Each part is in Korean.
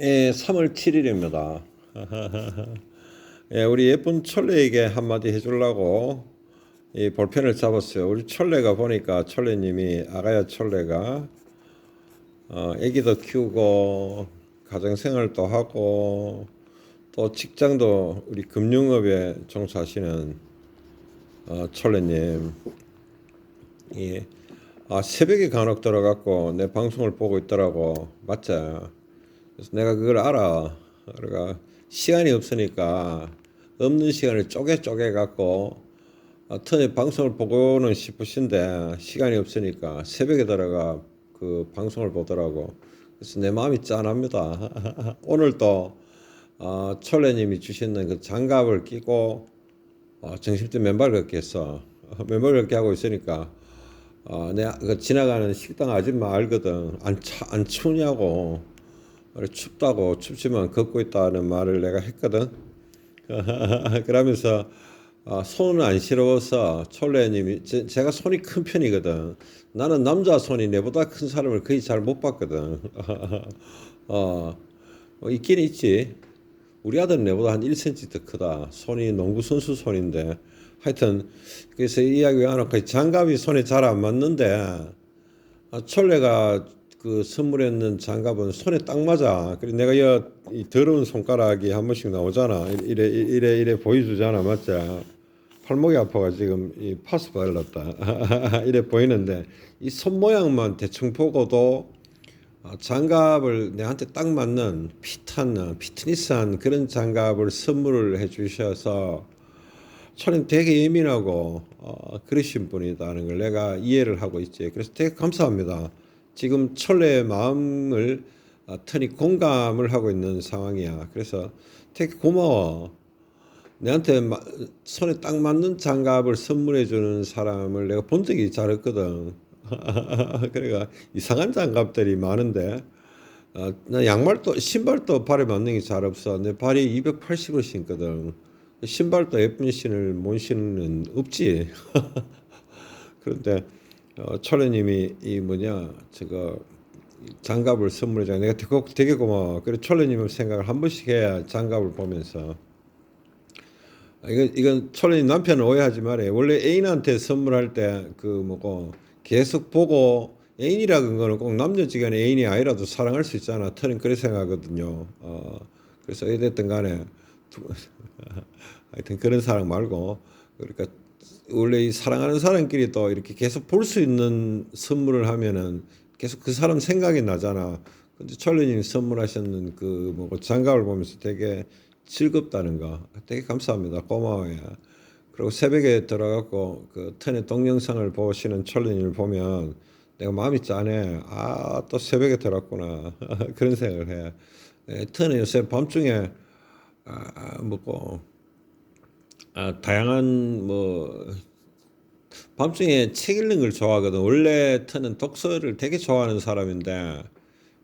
예, 3월 7일입니다. 예, 우리 예쁜 철레에게 한마디 해주려고 이 볼펜을 잡았어요. 우리 철레가 보니까 철레님이 아가야 철레가 어, 애기도 키우고 가정생활도 하고 또 직장도 우리 금융업에 종사하시는 어, 철레님 예. 아, 새벽에 간혹 들어갔고 내 방송을 보고 있더라고. 맞지? 그래서 내가 그걸 알아. 그러니까 시간이 없으니까 없는 시간을 쪼개 쪼개 갖고 아, 턴에 방송을 보고는 싶으신데 시간이 없으니까 새벽에 들어가 그 방송을 보더라고. 그래서 내 마음이 짠합니다. 오늘도 어, 철레님이 주시는 그 장갑을 끼고 어, 정신때 맨발 걷기 했어. 맨발 걷기 하고 있으니까 어, 내가 그 지나가는 식당 아줌마 알거든. 안, 차, 안 추냐고. 춥다고 춥지만 걷고 있다는 말을 내가 했거든. 그러면서 어, 손은 안 시려워서 철레님이 제, 제가 손이 큰 편이거든. 나는 남자 손이 내보다 큰 사람을 거의 잘 못 봤거든. 어, 뭐 있긴 있지. 우리 아들은 내보다 한 1cm 더 크다. 손이 농구 선수 손인데. 하여튼 그래서 이 이야기 하놓고 장갑이 손에 잘 안 맞는데 아, 철레가 그 선물했는 장갑은 손에 딱 맞아. 그래 내가 이, 이 더러운 손가락이 한 번씩 나오잖아. 이래 이래 이래 보여주잖아, 맞지? 팔목이 아파가 지금 이 파스 발랐다. 이래 보이는데 이 손 모양만 대충 보고도 아, 장갑을 내한테 딱 맞는 핏한 피트니스한 그런 장갑을 선물을 해주셔서 저는 되게 예민하고 어, 그러신 분이다는 걸 내가 이해를 하고 있지. 그래서 되게 감사합니다. 지금 철레의 마음을 어, 터니 공감을 하고 있는 상황이야. 그래서 되게 고마워. 내한테 마, 손에 딱 맞는 장갑을 선물해 주는 사람을 내가 본 적이 잘 없거든. 그러니까 이상한 장갑들이 많은데 어, 나 양말도 신발도 발에 맞는 게 잘 없어. 내 발이 280을 신거든. 신발도 예쁜 신을 못 신는 없지. 그런데 어, 철레님이 이 뭐냐 저거 장갑을 선물해줘. 내가 되게, 되게 고마워. 그래 철레님을 생각을 한 번씩 해야 장갑을 보면서. 이건 이건 철레님 남편은 오해하지 말아요. 원래 애인한테 선물할 때 그 뭐고 계속 보고 애인이라는 거는 꼭 남녀지간에 애인이 아니라도 사랑할 수 있잖아. 저는 그렇게 생각하거든요. 어, 그래서 어쨌든 간에 하여튼 그런 사랑 말고 그러니까 원래 이 사랑하는 사람끼리 또 이렇게 계속 볼 수 있는 선물을 하면은 계속 그 사람 생각이 나잖아. 근데 철리님 선물하셨는 그 뭐 장갑을 보면서 되게 즐겁다는 거 되게 감사합니다. 고마워요. 그리고 새벽에 들어가고 그 턴의 동영상을 보시는 철리님을 보면 내가 마음이 짠해. 아, 또 새벽에 들어왔구나. 그런 생각을 해. 에, 턴에 요새 밤중에 아, 뭐고 아, 다양한 뭐 밤중에 책 읽는 걸 좋아하거든. 원래 턴은 독서를 되게 좋아하는 사람인데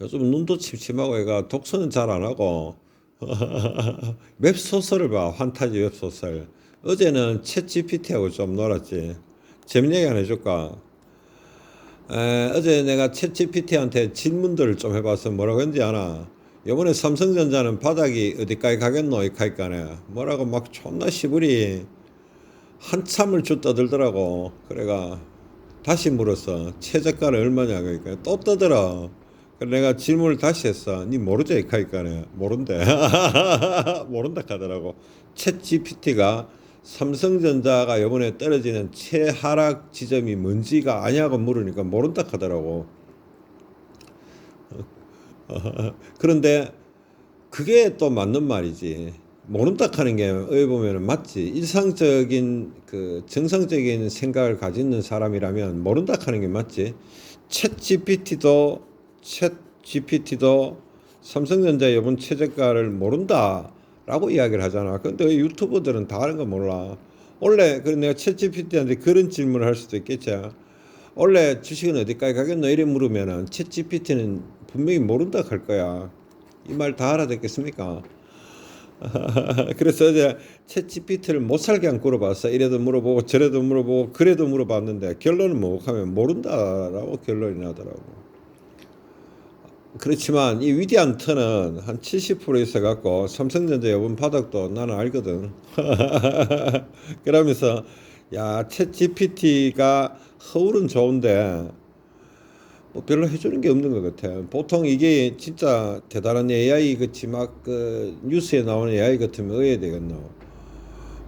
요즘 눈도 침침하고 얘가 독서는 잘 안 하고 웹소설을 봐. 환타지 웹소설. 어제는 챗 GPT하고 좀 놀았지. 재밌는 얘기 하나 해줄까? 에, 어제 내가 챗 GPT한테 질문들을 좀 해봤어. 뭐라고 했는지 아나? 요번에 삼성전자는 바닥이 어디까지 가겠노? 이 카이까네. 뭐라고 막 존나 시부리 한참을 쭉 떠들더라고. 그래가 다시 물었어. 최저가는 얼마냐? 그러니까 또 떠들어. 그래 내가 질문을 다시 했어. 니 모르지? 이카이까네. 모른대. 모른다 하더라고. 챗 GPT가 삼성전자가 요번에 떨어지는 최하락 지점이 뭔지가 아냐고 물으니까 모른다 하더라고. 그런데 그게 또 맞는 말이지. 모른다 하는 게 어찌 보면 맞지. 일상적인 그 정상적인 생각을 가지는 사람이라면 모른다 하는 게 맞지. 챗 GPT도 챗 GPT도 삼성전자 이번 최저가를 모른다라고 이야기를 하잖아. 근데 왜 유튜버들은 다 아는 거 몰라. 원래 그 내가 챗 GPT한테 그런 질문을 할 수도 있겠지. 원래 주식은 어디까지 가겠노? 이래 물으면은 챗 GPT는 분명히 모른다 할 거야. 이 말 다 알아듣겠습니까? 그래서 이제 챗 GPT를 못 살게 안 물어봤어. 이래도 물어보고 저래도 물어보고 그래도 물어봤는데 결론은 뭐 하면 모른다라고 결론이 나더라고. 그렇지만 이 위대한 턴은 한 70% 있어갖고 삼성전자 여분 바닥도 나는 알거든. 그러면서 야, 챗 GPT가 허울은 좋은데 뭐 별로 해주는 게 없는 것 같아. 보통 이게 진짜 대단한 AI 같이 막 그 뉴스에 나오는 AI 같으면 의해야 되겠노.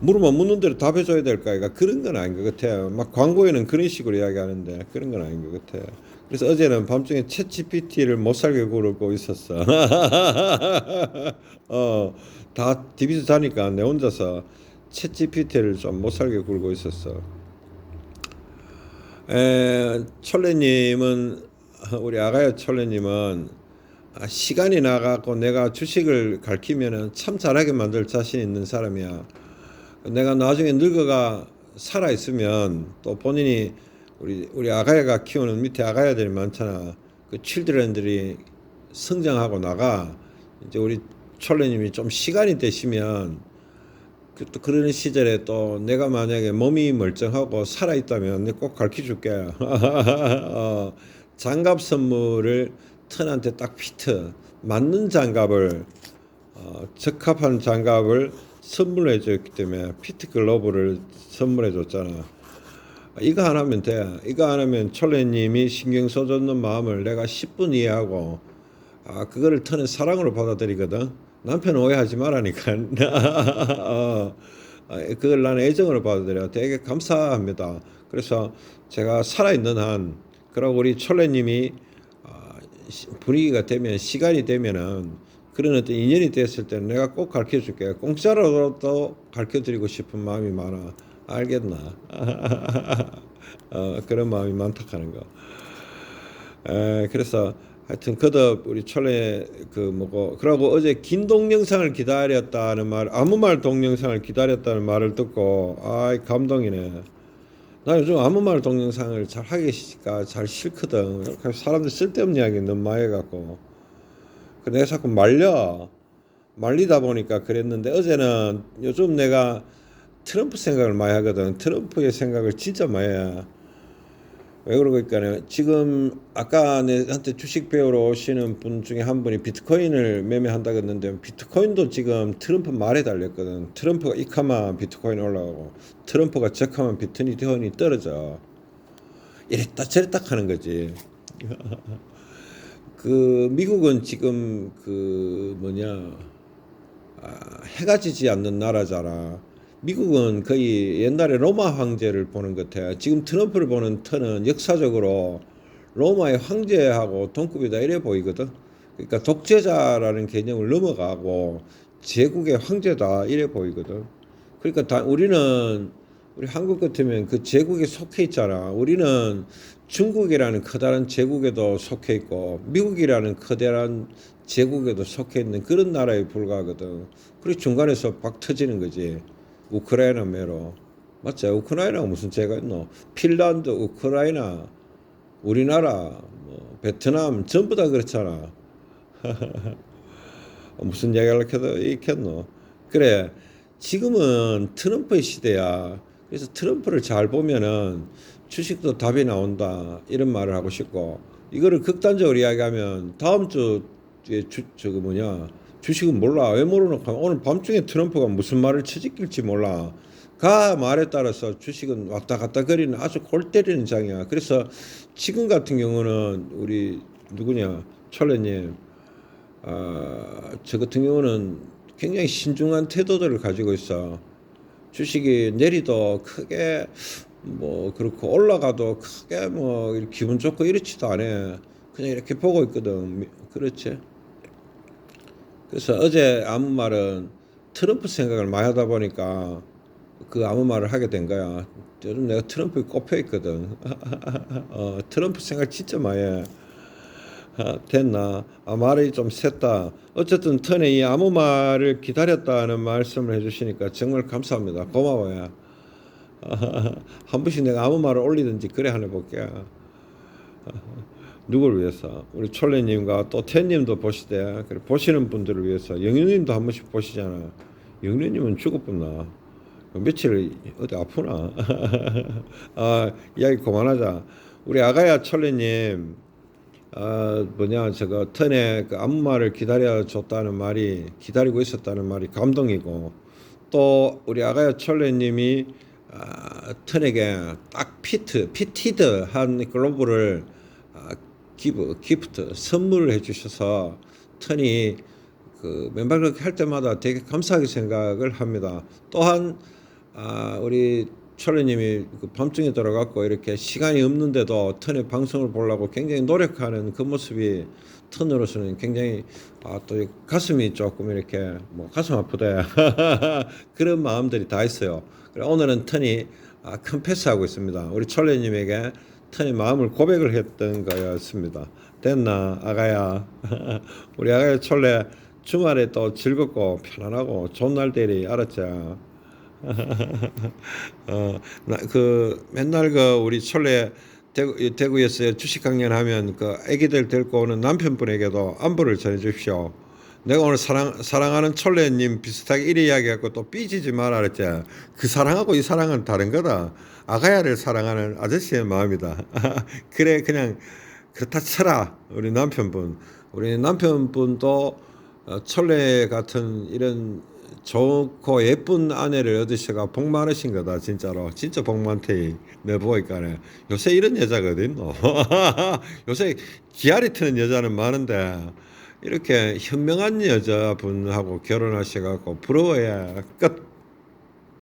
물으면 묻는 대로 답해줘야 될까? 이가 그런 건 아닌 것 같아. 막 광고에는 그런 식으로 이야기하는데 그런 건 아닌 것 같아. 그래서 어제는 밤중에 챗 GPT를 못 살게 구르고 있었어. 어, 다 디비스 자니까 내 혼자서 챗 GPT를 좀 못 살게 굴고 있었어. 에, 철래님은 우리 아가야 철래님은 아, 시간이 나가고 내가 주식을 가르치면은 참 잘하게 만들 자신 있는 사람이야. 내가 나중에 늙어가 살아 있으면 또 본인이 우리 우리 아가야가 키우는 밑에 아가야들이 많잖아. 그 칠드랜들이 성장하고 나가 이제 우리 철래님이 좀 시간이 되시면 그또 그런 시절에 또 내가 만약에 몸이 멀쩡하고 살아 있다면 꼭 가르쳐 줄게. 어, 장갑 선물을 턴한테 딱 피트 맞는 장갑을 어, 적합한 장갑을 선물해 줬기 때문에 피트 글로브를 선물해 줬잖아. 이거 하나면 돼. 이거 하나면 철래님이 신경 써줬는 마음을 내가 10분 이해하고 아 그거를 턴의 사랑으로 받아들이거든. 남편 오해하지 말라니까. 어, 아, 그걸 나는 애정으로 받아들여. 되게 감사합니다. 그래서 제가 살아있는 한, 그리고 우리 아, 시- 분위기가 되면 시간이 되면은 그런 어떤 인연이 됐을 때는 내가 꼭 가르쳐 줄게. 공짜로도 가르쳐 드리고 싶은 마음이 많아. 알겠나? 어, 그런 마음이 많다 하는 거. 에, 그래서 하여튼 거듭 우리 철래 그 뭐고 그러고 어제 긴 동영상을 기다렸다는 말 아무 말 동영상을 기다렸다는 말을 듣고 아이 감동이네. 나 요즘 아무 말 동영상을 잘 하기가 잘 싫거든. 사람들 쓸데없는 이야기 너무 많이 해갖고. 그 내가 자꾸 말려. 말리다 보니까 그랬는데 어제는 요즘 내가 트럼프 생각을 많이 하거든. 트럼프의 생각을 진짜 많이 해. 왜 그러니까 지금 아까 내한테 주식 배우러 오시는 분 중에 한 분이 비트코인을 매매한다고 했는데 비트코인도 지금 트럼프 말에 달렸거든. 트럼프가 익하면 비트코인 올라가고 트럼프가 적하면 비트코인이 떨어져. 이랬다 저랬다 하는 거지. 그 미국은 지금 그 뭐냐 아, 해가 지지 않는 나라잖아. 미국은 거의 옛날에 로마 황제를 보는 것 같아. 지금 트럼프를 보는 터는 역사적으로 로마의 황제하고 동급이다 이래 보이거든. 그러니까 독재자라는 개념을 넘어가고 제국의 황제다 이래 보이거든. 그러니까 다 우리는 우리 한국 같으면 그 제국에 속해 있잖아. 우리는 중국이라는 커다란 제국에도 속해 있고 미국이라는 커다란 제국에도 속해 있는 그런 나라에 불과하거든. 그리고 중간에서 박 터지는 거지. 우크라이나 매로. 맞지? 우크라이나가 무슨 죄가 있노? 핀란드, 우크라이나, 우리나라, 뭐 베트남 전부 다 그렇잖아. 무슨 이야기를 해도 있겠노? 그래. 지금은 트럼프의 시대야. 그래서 트럼프를 잘 보면은 주식도 답이 나온다. 이런 말을 하고 싶고 이거를 극단적으로 이야기하면 다음 주에 주 저거 뭐냐 주식은 몰라. 왜 하면 오늘 밤중에 트럼프가 무슨 말을 처지길지 몰라. 가 말에 따라서 주식은 왔다 갔다 거리는 아주 골 때리는 장이야. 그래서 지금 같은 경우는 우리 누구냐? 철래님. 아, 저 같은 경우는 굉장히 신중한 태도들을 가지고 있어. 주식이 내리도 크게 뭐 그렇고 올라가도 크게 뭐 기분 좋고 이렇지도 않아. 그냥 이렇게 보고 있거든. 미- 그렇지? 그래서 어제 아무 말은 트럼프 생각을 많이 하다 보니까 그 아무 말을 하게 된 거야. 요즘 내가 트럼프에 꼽혀 있거든. 어, 트럼프 생각 진짜 많이 해. 아, 됐나? 아, 말이 좀 샜다. 어쨌든 턴에 이 아무 말을 기다렸다는 말씀을 해주시니까 정말 감사합니다. 고마워요. 한 번씩 내가 아무 말을 올리든지 그래 하나 볼게. 누구를 위해서? 우리 촐레님과 또 태님도 보시대. 그래 보시는 분들을 위해서. 영윤님도 한 번씩 보시잖아. 영윤님은 죽었구나. 며칠 어디 아프나? 아 이야기 그만하자. 우리 아가야 촐레님 어 뭐냐 저거 턴에 그 아무 말을 기다려 줬다는 말이 기다리고 있었다는 말이 감동이고 또 우리 아가야 철레님이 아, 턴에게 딱 피트 피티드 한 글로브를 아, 기브 기프트 선물을 해주셔서 턴이 그 맨발 걷기 할 때마다 되게 감사하게 생각을 합니다. 또한 아, 우리 철레님이 그 밤중에 들어갔고 이렇게 시간이 없는데도 턴의 방송을 보려고 굉장히 노력하는 그 모습이 턴으로서는 굉장히 아, 또 가슴이 조금 이렇게 뭐 가슴 아프대 그런 마음들이 다 있어요. 그래 오늘은 턴이 아, 큰 패스하고 있습니다. 우리 철레님에게 턴의 마음을 고백을 했던 거였습니다. 됐나 아가야 우리 아가야 철레 주말에 또 즐겁고 편안하고 좋은 날 되리 알았죠? 어, 나, 그 맨날 그 우리 철래 대구, 이 대구에서 주식 강연하면 그 아기들 데리고 오는 남편분에게도 안부를 전해 주십시오. 내가 오늘 사랑 사랑하는 철래님 비슷하게 이래 이야기하고 또 삐지지 마라 그랬지. 그 사랑하고 이 사랑은 다른 거다. 아가야를 사랑하는 아저씨의 마음이다. 그래 그냥 그렇다 쳐라. 우리 남편분. 우리 남편분도 어, 철래 같은 이런 좋고 예쁜 아내를 얻으셔가 복 많으신 거다 진짜로. 진짜 복 많대 내 보니까네 요새 이런 여자가 어디 있노 요새 기아리 트는 여자는 많은데 이렇게 현명한 여자분하고 결혼하셔갖고 부러워야 끝